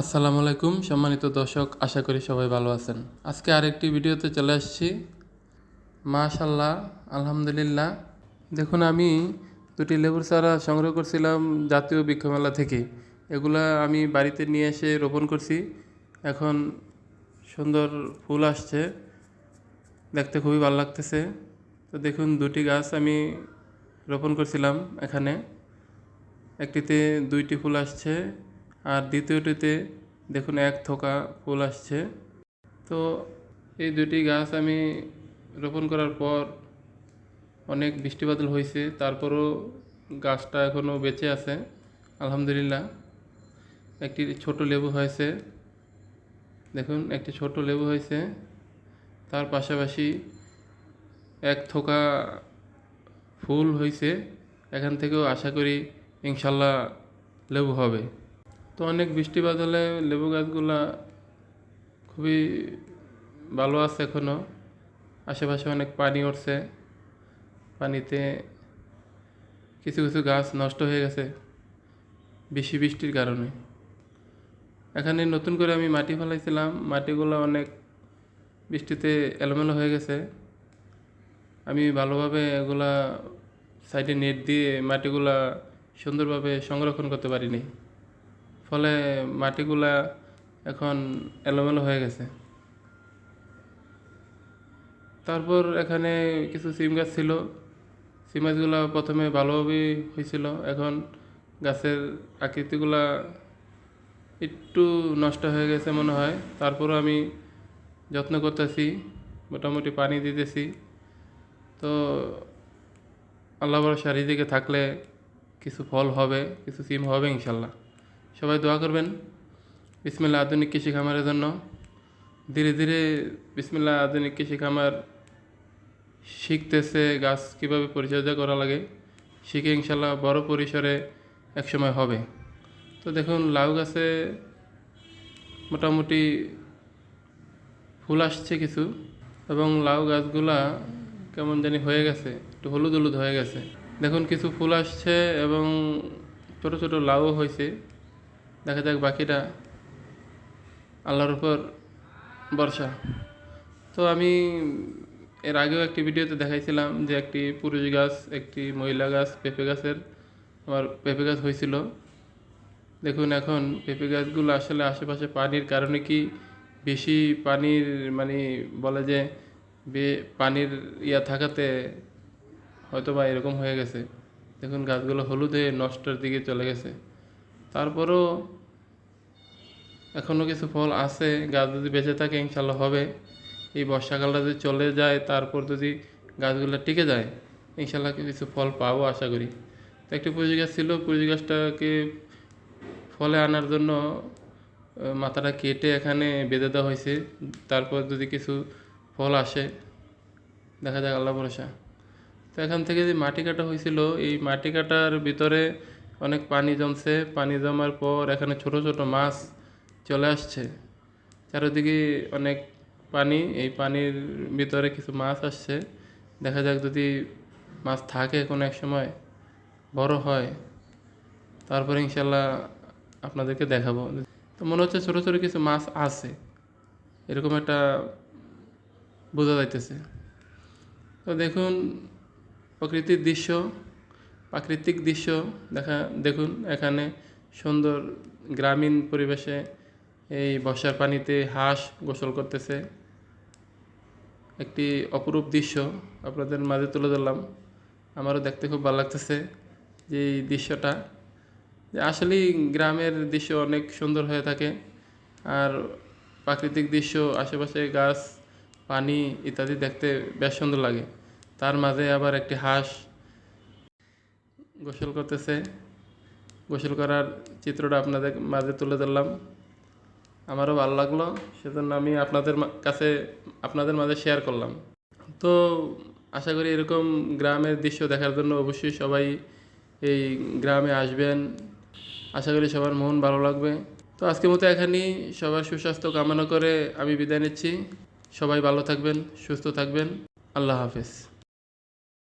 আসসালামু আলাইকুম, সম্মানিত দর্শক, আশা করি সবাই ভালো আছেন। আজকে আরেকটি ভিডিওতে চলে আসছি। মাশাল্লাহ আলহামদুলিল্লাহ। দেখুন, আমি দুটি লেবুর চারা সংগ্রহ করছিলাম জাতীয় বৃক্ষমেলা থেকে। এগুলা আমি বাড়িতে নিয়ে এসে রোপণ করছি। এখন সুন্দর ফুল আসছে। দেখতে খুবই ভালো লাগতেছে। তো দেখুন, দুটি গাছ আমি রোপণ করছিলাম এখানে। একটিতে দুইটি ফুল আসছে। আর দ্বিতীয়টিতে দেখুন এক থোকা ফুল আসছে। তো এই দুটি গাছ আমি রোপণ করার পর অনেক বৃষ্টি বাদল হয়েছে, তারপরও গাছটা এখনও বেঁচে আছে, আলহামদুলিল্লাহ। একটি ছোট লেবু হয়েছে, দেখুন একটি ছোট লেবু হয়েছে, তার পাশাপাশি এক থোকা ফুল হয়েছে, এখান থেকেও আশা করি ইনশাল্লাহ লেবু হবে। তো অনেক বৃষ্টি বাদলে লেবু গাছগুলা খুবই ভালো আছে এখনও আশেপাশে অনেক পানি উঠছে। পানিতে কিছু কিছু গাছ নষ্ট হয়ে গেছে বেশি বৃষ্টির কারণে। এখানে নতুন করে আমি মাটি ফেলাইছিলাম। মাটিগুলো অনেক বৃষ্টিতে এলোমেলো হয়ে গেছে। আমি ভালোভাবে এগুলা সাইডে নেট দিয়ে মাটিগুলা সুন্দরভাবে সংরক্ষণ করতে পারিনি। ফলে মাটিগুলা এখন এলোমেলো হয়ে গেছে। তারপর এখানে কিছু সিম গাছ ছিল। সিম গাছগুলো প্রথমে ভালোভাবেই হয়েছিল। এখন গাছের আকৃতিগুলা একটু নষ্ট হয়ে গেছে মনে হয়। তারপরও আমি যত্ন করতেছি, মোটামুটি পানি দিতেছি। তো আল্লাহ দিকে থাকলে কিছু ফল হবে, কিছু সিম হবে ইনশাল্লাহ। সবাই দোয়া করবেন। বিসমিল্লা আধুনিক কৃষি খামারের জন্য। ধীরে ধীরে বিসমিল্লা আধুনিক কৃষি খামার শিখতেছে, গাছ কীভাবে পরিচর্যা করা লাগে, শিখে ইনশাল্লাহ বড় পরিসরে একসময় হবে। তো দেখুন, লাউ গাছে মোটামুটি ফুল আসছে কিছু এবং লাউ গাছগুলা কেমন জানি হয়ে গেছে, একটু হলুদ হলুদ হয়ে গেছে। দেখুন, কিছু ফুল আসছে এবং ছোট ছোট লাউও হয়েছে। দেখা যাক বাকিটা আল্লাহর উপর বর্ষা তো আমি এর আগেও একটি ভিডিওতে দেখাইছিলাম যে একটি পুরুষ গাছ, একটি মহিলা গাছ, পেঁপে গাছের আমার পেঁপে গাছ হয়েছিল। দেখুন এখন পেঁপে গাছগুলো আসলে আশেপাশে পানির কারণে কি বেশি পানির মানে বলে যে বে পানির ইয়া থাকাতে হয়তো বা এরকম হয়ে গেছে। দেখুন গাছগুলো হলুদে নষ্টের দিকে চলে গেছে। তারপরও এখনও কিছু ফল আছে, গাছ যদি বেঁচে থাকে ইনশাল্লাহ হবে। এই বর্ষাকালটা যদি চলে যায়, তারপর যদি গাছগুলো টিকে যায় ইনশাল্লাহ কিছু ফল পাবো আশা করি। তো একটি পুঁজি গাছ ছিল, পুঁজি গাছটাকে ফলে আনার জন্য মাথাটা কেটে এখানে বেঁধে দেওয়া হয়েছে। তারপর যদি কিছু ফল আসে, দেখা যাক, আল্লাহ ভরসা। তো এখান থেকে যে মাটি কাটা হয়েছিল, এই মাটি কাটার ভিতরে অনেক পানি জমছে, পানি জমার পর এখানে ছোট ছোট মাছ চলে আসছে। চারিদিকে অনেক পানি, এই পানির ভিতরে কিছু মাছ আসছে। দেখা যাক যদি মাছ থাকে কোনো এক সময়, বড় হয়, তারপরে ইনশাল্লাহ আপনাদেরকে দেখাবো। তো মনে হচ্ছে ছোটো ছোটো কিছু মাছ আছে, এরকম একটা বোঝা যাইতেছে। তো দেখুন, প্রকৃতির দৃশ্য প্রাকৃতিক দৃশ্য দেখা, দেখুন এখানে সুন্দর গ্রামীণ পরিবেশে এই বর্ষার পানিতে হাঁস গোসল করতেছে। একটি অপরূপ দৃশ্য আপনাদের মাঝে তুলে ধরলাম। আমারও দেখতে খুব ভালো লাগতেছে যে এই দৃশ্যটা। আসলেই গ্রামের দৃশ্য অনেক সুন্দর হয়ে থাকে আর প্রাকৃতিক দৃশ্য, আশেপাশে গাছ, পানি ইত্যাদি দেখতে বেশ সুন্দর লাগে। তার মাঝে আবার একটি হাঁস গোসল করতেছে। গোসল করার চিত্রটা আপনাদের মাঝে তুলে ধরলাম। আমারও ভালো লাগল, সেজন্য আমি আপনাদের কাছে, আপনাদের মাঝে শেয়ার করলাম। তো আশা করি এরকম গ্রামের দৃশ্য দেখার জন্য অবশ্যই সবাই এই গ্রামে আসবেন। আশা করি সবার মন ভালো লাগবে। তো আজকের মতো এখানেই সবার সুস্বাস্থ্য কামনা করে আমি বিদায় নিচ্ছি। সবাই ভালো থাকবেন, সুস্থ থাকবেন। আল্লাহ হাফেজ।